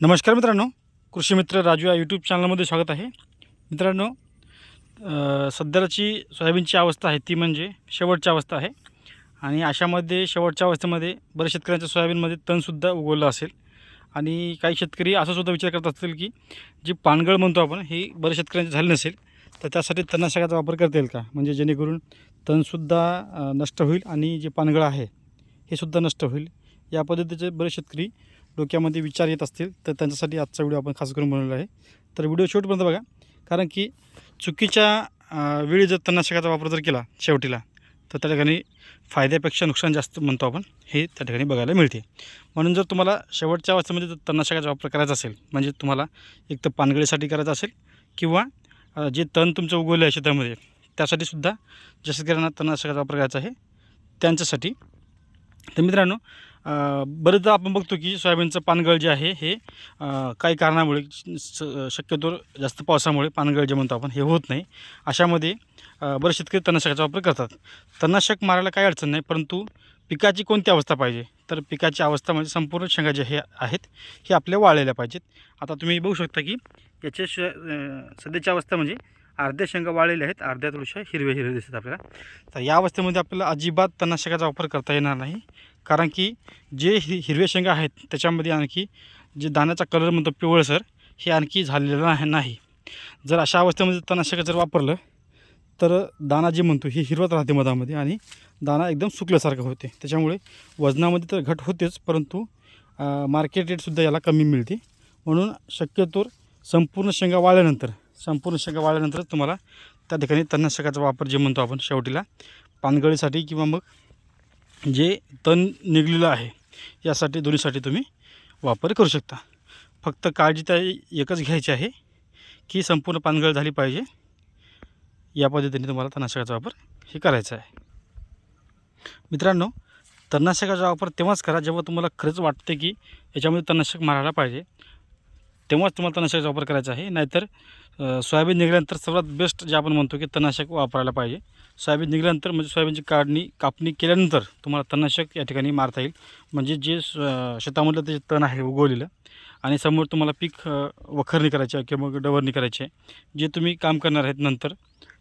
नमस्कार मित्रांनो कृषी मित्र राजू या यूट्यूब चॅनलमध्ये स्वागत आहे. मित्रांनो सध्याची सोयाबीनची अवस्था आहे ती म्हणजे शेवटची अवस्था आहे. आणि अशामध्ये शेवटच्या अवस्थेमध्ये बऱ्याच शेतकऱ्यांच्या सोयाबीनमध्ये तणसुद्धा उगवलं असेल. आणि काही शेतकरी असा सुद्धा विचार करत असतील की जी पानगळ म्हणतो आपण ही बऱ्याच शेतकऱ्यांची झाली नसेल तर त्यासाठी तणनाशकाचा वापर करता येईल का? म्हणजे जेणेकरून तणसुद्धा नष्ट होईल आणि जे पानगळ आहे हे सुद्धा नष्ट होईल. या पद्धतीचे बरेच शेतकरी डोक्यामध्ये विचार येत असतील तर त्यांच्यासाठी आजचा व्हिडिओ आपण खास करून बनवला आहे. तर व्हिडिओ शेवटपर्यंत बघा कारण की चुकीच्या वेळी जर तणनाशकाचा वापर जर केला शेवटीला तर त्या ठिकाणी फायद्यापेक्षा नुकसान जास्त म्हणतो आपण हे त्या ठिकाणी बघायला मिळते. म्हणून जर तुम्हाला शेवटच्या अवस्थेमध्ये जर तणनाशकाचा वापर करायचा असेल म्हणजे तुम्हाला एक तर पानगळीसाठी करायचा असेल किंवा जे तण तुमचं उगवलं आहे शेतामध्ये त्यासाठी सुद्धा ज्या शेतकऱ्यांना तणनाशकाचा वापर करायचा आहे त्यांच्यासाठी. तर मित्रांनो बरेचदा आपण बघतो की सोयाबीनचं पानगळ जे आहे हे काही कारणामुळे स- शक्यतो जास्त पावसामुळे पानगळ जे म्हणतो आपण हे होत नाही. अशामध्ये बरेच शेतकरी तणनाशकाचा वापर करतात. तणनाशक मारायला काही अडचण नाही परंतु पिकाची कोणती अवस्था पाहिजे? तर पिकाची अवस्था म्हणजे संपूर्ण शेंगा जे हे आहेत हे आपल्या वाळलेल्या पाहिजेत. आता तुम्ही बघू शकता की याच्या श सध्याची अवस्था म्हणजे अर्ध्या शेंगा वाळलेल्या आहेत अर्ध्या थोडशा हिरव्या हिरव्या दिसतात आपल्याला. तर या अवस्थेमध्ये आपल्याला अजिबात तणनाशकाचा वापर करता येणार नाही. कारण की जे हि हिरव्या शेंगा आहेत त्याच्यामध्ये आणखी जे दाण्याचा कलर म्हणतो पिवळसर हे आणखी झालेलं नाही. जर अशा अवस्थेमध्ये तणनाशक जर वापरलं तर दाना जे म्हणतो हे हिरवत राहते मधामध्ये आणि दाना एकदम सुकल्यासारखं होते. त्याच्यामुळे वजनामध्ये तर घट होतेच परंतु मार्केट रेटसुद्धा याला कमी मिळते. म्हणून शक्यतो संपूर्ण शेंगा वाळल्यानंतर संपूर्ण शेंगा वाळल्यानंतरच तुम्हाला त्या ठिकाणी तणनाशकाचा वापर जे म्हणतो आपण शेवटीला पानगळीसाठी किंवा मग जे तण निघलेलं आहे यासाठी दोन्हीसाठी तुम्ही वापर करू शकता. फक्त काळजी त्या एकच घ्यायची आहे की संपूर्ण पानगळ झाली पाहिजे या पद्धतीने तुम्हाला तणनाशकाचा वापर हे करायचा आहे. मित्रांनो तणनाशकाचा वापर तेव्हाच करा जेव्हा तुम्हाला खरंच वाटते की याच्यामध्ये तणनाशक मारायला पाहिजे. तेव्हाच तुम्हाला तणनाशकाचा वापर करायचा आहे. नाहीतर सोयाबीन निघाल्यानंतर सर्वात बेस्ट जे आपण म्हणतो की तणनाशक वापरायला पाहिजे. सोयाबीन निघाल्यानंतर म्हणजे सोयाबीनची काढणी कापणी केल्यानंतर तुम्हाला तणनाशक या ठिकाणी मारता येईल. म्हणजे जे स- शेतामधलं ते तण आहे उगवलेलं आणि समोर तुम्हाला पीक वखरणी करायची आहे किंवा मग डवरणी करायची आहे. जे तुम्ही काम करणार आहेत नंतर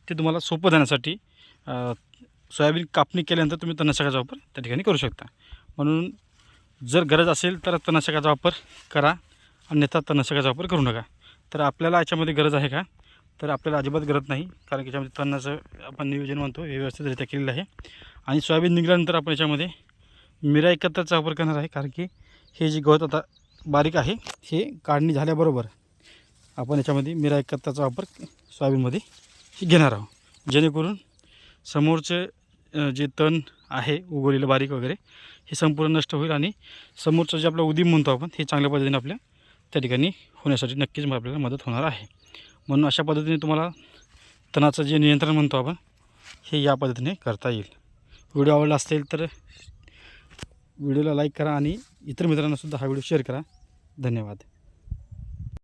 ते तुम्हाला सोपं जाण्यासाठी सोयाबीन कापणी केल्यानंतर तुम्ही तणनाशकाचा वापर त्या ठिकाणी करू शकता. म्हणून जर गरज असेल तर तणनाशकाचा वापर करा. अन्यथा तणनाशकाचा वापर करू नका. तर आपल्याला याच्यामध्ये गरज आहे का? तर आपल्याला अजिबात गरज नाही कारण की याच्यामध्ये तणाचं आपण नियोजन म्हणतो हे व्यवस्थितरित्या केलेलं आहे. आणि सोयाबीन निघाल्यानंतर आपण याच्यामध्ये मिरा एकत्रचा वापर करणार आहे कारण की हे जे गवत आता बारीक आहे हे काढणी झाल्याबरोबर आपण याच्यामध्ये मिरा एकत्रचा वापर सोयाबीनमध्ये घेणार आहोत. जेणेकरून समोरचे जे तण आहे उगवलेलं बारीक वगैरे हे संपूर्ण नष्ट होईल आणि समोरचं जे आपलं उदीम म्हणतो आपण हे चांगल्या पद्धतीने आपल्या त्या ठिकाणी होण्यासाठी नक्कीच आपल्याला मदत होणार आहे. म्हणून अशा पद्धतीने तुम्हाला तणाचं जे नियंत्रण म्हणतो आपण हे या पद्धतीने करता येईल. व्हिडिओ आवडला असेल तर व्हिडिओला लाईक करा आणि इतर मित्रांनासुद्धा हा व्हिडिओ शेअर करा. धन्यवाद.